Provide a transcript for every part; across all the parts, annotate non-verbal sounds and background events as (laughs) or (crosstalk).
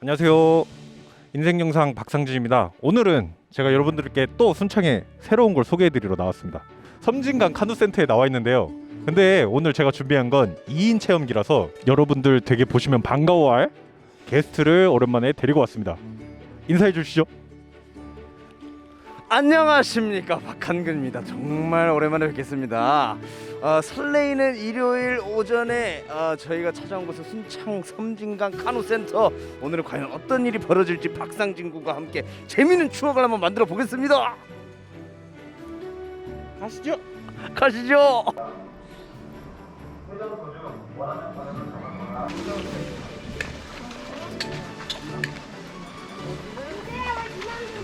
안녕하세요. 인생 영상 박상진입니다. 오늘은 제가 여러분들께 또 순창에 새로운 걸 소개해드리러 나왔습니다. 섬진강 카누센터에 나와 있는데요. 근데 오늘 제가 준비한 건 2인 체험기라서 여러분들 되게 보시면 반가워할 게스트를 오랜만에 데리고 왔습니다. 인사해 주시죠. 안녕하십니까 박한근입니다. 정말 오랜만에 뵙겠습니다. 어, 설레이는 일요일 오전에 어, 저희가 찾아온 곳은 순창 섬진강 카누센터. 오늘은 과연 어떤 일이 벌어질지 박상진 군과 함께 재미있는 추억을 한번 만들어 보겠습니다. 가시죠. 가시죠.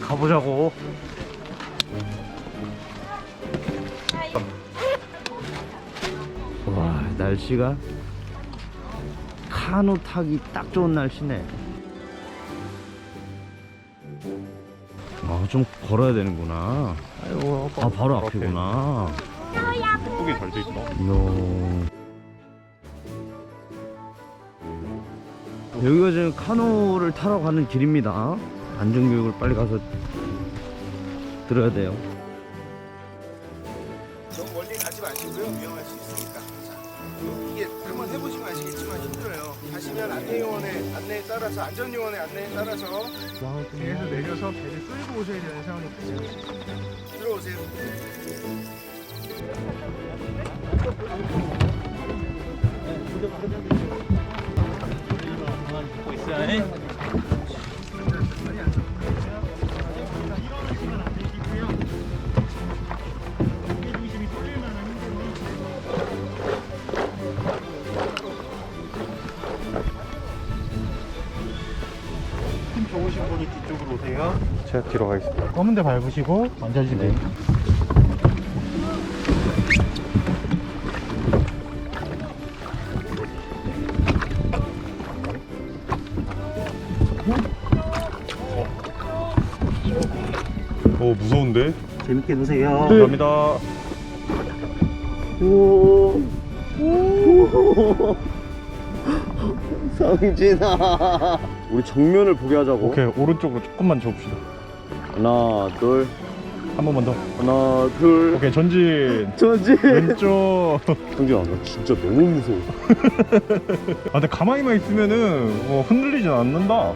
가보자고. 날씨가 카누 타기 딱 좋은 날씨네. 아좀 걸어야 되는구나. 아이고, 아 바로 앞이구나. 예쁘게 잘 돼 있다. 노. 여기가 지금 카누를 타러 가는 길입니다. 안전교육을 빨리 가서 들어야 돼요. 안내요원의 안내에 따라서 안전요원의 안내에 따라서 배에서 내려서 배를 끌고 오셔야 되는 상황이 되죠. 들어오세요. 힘 좋으신 분이 뒤쪽으로 오세요. 제가 뒤로 가겠습니다. 검은 데 밟으시고 앉아주세요. 오 무서운데? 재밌게 노세요. 감사합니다. (laughs) 성진아, 우리 정면을 보게 하자고. 오케이 오른쪽으로 조금만 접읍시다. 하나, 둘, 한 번만 더. 하나, 둘. 오케이 전진. 전지. 왼쪽. 성진아, 나 진짜 너무 무서워. (laughs) 아 근데 가만히만 있으면은 뭐 흔들리진 않는다.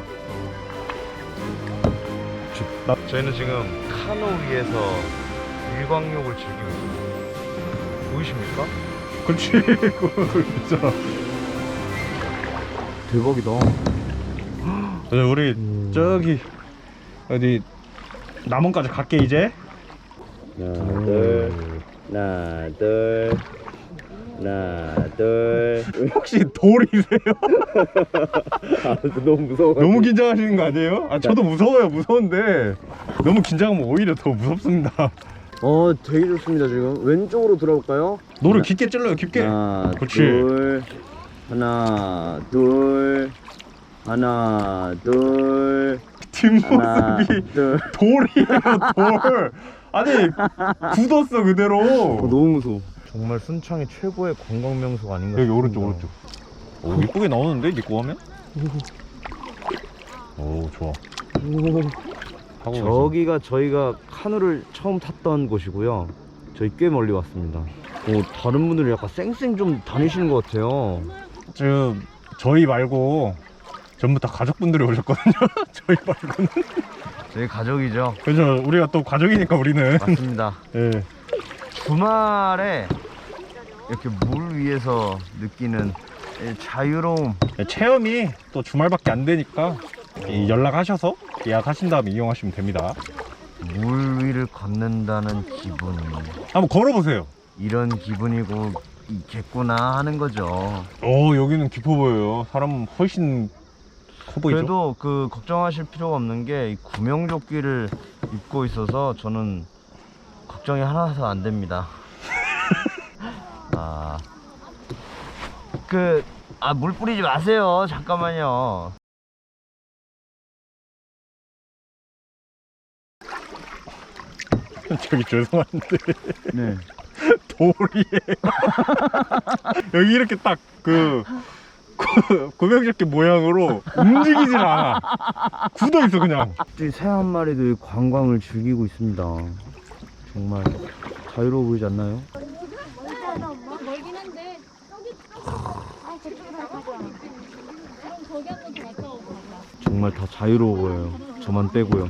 나, 저희는 지금 카누 위에서 일광욕을 즐기고 있습니다. 보이십니까? 그렇지. (laughs) 그거 있잖아. 대박이다. 네, 우리 저기 어디 남원까지 갈게 이제. 하나, 둘, 하나, 둘, 하나, 둘. 혹시 돌이세요? (laughs) 아, 너무 무서워. 너무 긴장하시는 거 아니에요? 아 저도 무서워요 무서운데 너무 긴장하면 오히려 더 무섭습니다. 어, 되게 좋습니다, 지금. 왼쪽으로 돌아볼까요? 노를 깊게 찔러요 깊게. 하나, 그렇지. 둘, 하나, 둘, 하나, 둘, 하나, 뒷모습이 둘. 돌이에요 돌. 아니 굳었어 그대로. 너무 무서워. 정말 순창의 최고의 관광 명소가 아닌가 여기 싶습니다. 오른쪽 오른쪽. 오 이쁘게 나오는데 입고 가면? 오 좋아. 하고 계세요. 저기가 저희가 카누를 처음 탔던 곳이고요. 저희 꽤 멀리 왔습니다. 오, 다른 분들은 약간 쌩쌩 좀 다니시는 것 같아요. 지금 저희 말고 전부 다 가족분들이 오셨거든요. (laughs) 저희 말고는. 저희 가족이죠. 그죠. 우리가 또 가족이니까 우리는. 맞습니다. (laughs) 예. 주말에 이렇게 물 위에서 느끼는 이 자유로움. 체험이 또 주말밖에 안 되니까 이 연락하셔서 예약하신 다음에 이용하시면 됩니다. 물 위를 걷는다는 기분. 한번 걸어보세요. 이런 기분이고 있겠구나 하는 거죠. 오 여기는 깊어 보여요. 사람 훨씬 커 보이죠? 그래도 그 걱정하실 필요가 없는 게이 구명조끼를 입고 있어서 저는 걱정이 하나도 안 됩니다. (laughs) 아, 그, 아, 물 뿌리지 마세요. 잠깐만요. (laughs) 저기 죄송한데 네. (laughs) 돌이에요. 여기 이렇게 딱 그 구명조끼 모양으로 움직이질 않아. 굳어 있어 그냥. 새 한 마리도 관광을 즐기고 있습니다. 정말 자유로워 보이지 않나요? 멀긴 한데 저기 아 저쪽으로 갈 거야. 그럼 거기 한번 더 갔다 오고 가자. 정말 다 자유로워 보여요. 저만 빼고요.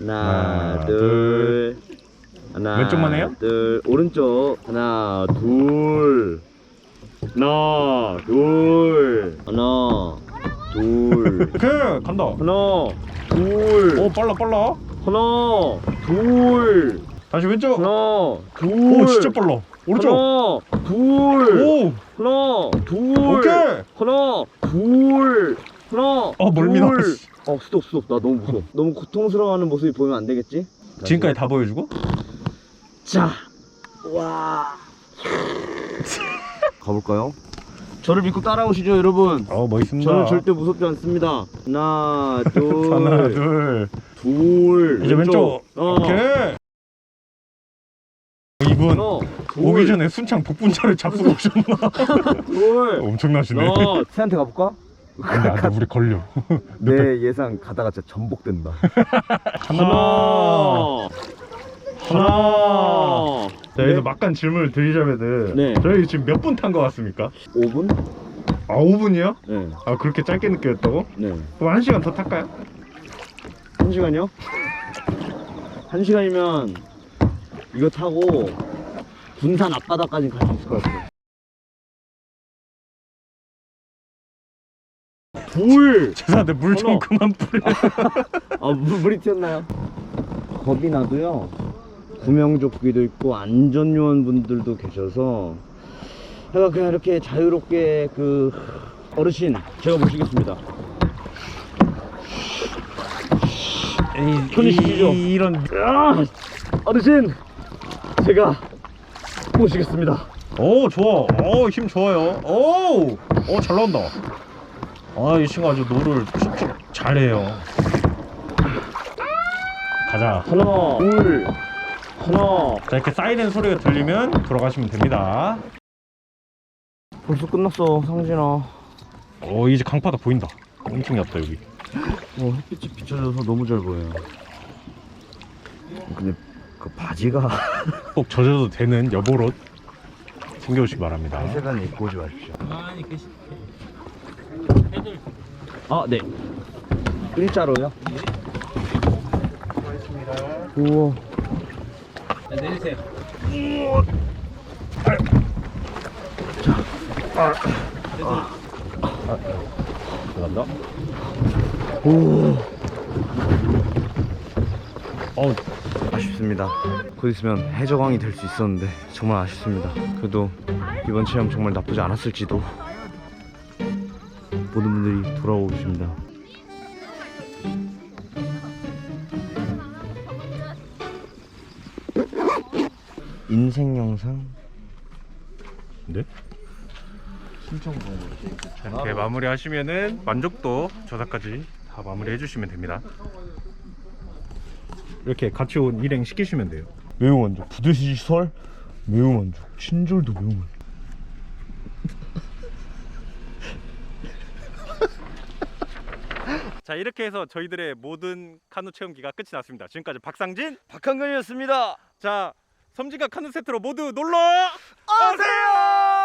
하나, 하나, 둘, 하나, 왼쪽만 해요? 둘, 오른쪽. 하나, 둘, 하나, 둘, 하나, 둘, 그 간다. 하나, 둘, 오 빨라 빨라. 하나, 둘, 다시 왼쪽. 하나, 둘. 오 진짜 빨라. 오른쪽. 하나, 둘, 오 하나, 둘, 오케이. 하나, 둘, 하나, 어, 멀미 둘. 나왔어. 어, 스톱, 스톱. 나 너무 무서워. 너무 고통스러워하는 모습이 보이면 안 되겠지? 지금까지 다 보여주고. 자, 와. 가볼까요? 저를 믿고 따라오시죠, 여러분. 어 멋있습니다. 저는 절대 무섭지 않습니다. 하나, 둘, (laughs) 하나 둘. 둘. 이제 왼쪽. 어, 오케이. 이분 둘, 오기 전에 순창 복분자를 잡수고 오셨나? (laughs) 둘. (laughs) 엄청나시네. 하나. 새한테 가볼까? 근데 안돼 우리 걸려. 내 예상 가다가 진짜 전복된다. 하나. 하나. 자, 여기서 네. 막간 질문을 드리자면은 네. 저희 지금 몇 분 탄 것 같습니까? 5분? 아 5분이요? 네. 아 그렇게 짧게 느꼈다고? 네. 그럼 한 시간 더 탈까요? 한 시간이요? 한 시간이면 이거 타고 군산 앞바다까지 갈 수 있을 것 같아요. 둘! 죄송한데 물좀 하나. 그만 뿌려. 아, 물, 물이 튀었나요? 겁이 나도요. 구명조끼도 있고 안전요원 분들도 계셔서 제가 그냥 이렇게 자유롭게 그 어르신 제가 모시겠습니다. 손이 시리죠? 이런 아, 어르신 제가 모시겠습니다. 오 좋아. 오힘 좋아요. 오오잘 나온다. 아이 친구 아주 노를 툭툭 잘해요. 가자. 하나, 둘, 하나. 자 이렇게 사이렌 소리가 들리면 돌아가시면 됩니다. 벌써 끝났어, 상진아. 오 이제 강바다 보인다. 엄청 얕다 여기. 어, 햇빛이 비춰져서 너무 잘 보여요. 근데 그 바지가 (laughs) 꼭 젖어도 되는 여보옷 챙겨오시기 바랍니다. 회색은 입고 오지 마십시오. 아, 네. 일자로요? 우와. 들어간다. 어 아쉽습니다. 곧 있으면 해적왕이 될 수 있었는데 정말 아쉽습니다. 그래도 이번 체험 정말 나쁘지 않았을지도 모든 분들이 돌아오고 계십니다. 인생 영상 네? 이렇게 마무리 하시면은 만족도 조사까지 다 마무리 해 주시면 됩니다. 이렇게 같이 온 일행 시키시면 돼요. 매우 만족. 부대시 시설 매우 만족. 친절도 매우 만족. (laughs) 자 이렇게 해서 저희들의 모든 카누 체험기가 끝이 났습니다. 지금까지 박상진. 박한근이었습니다. 자 섬진강 카누 세트로 모두 놀러 오세요!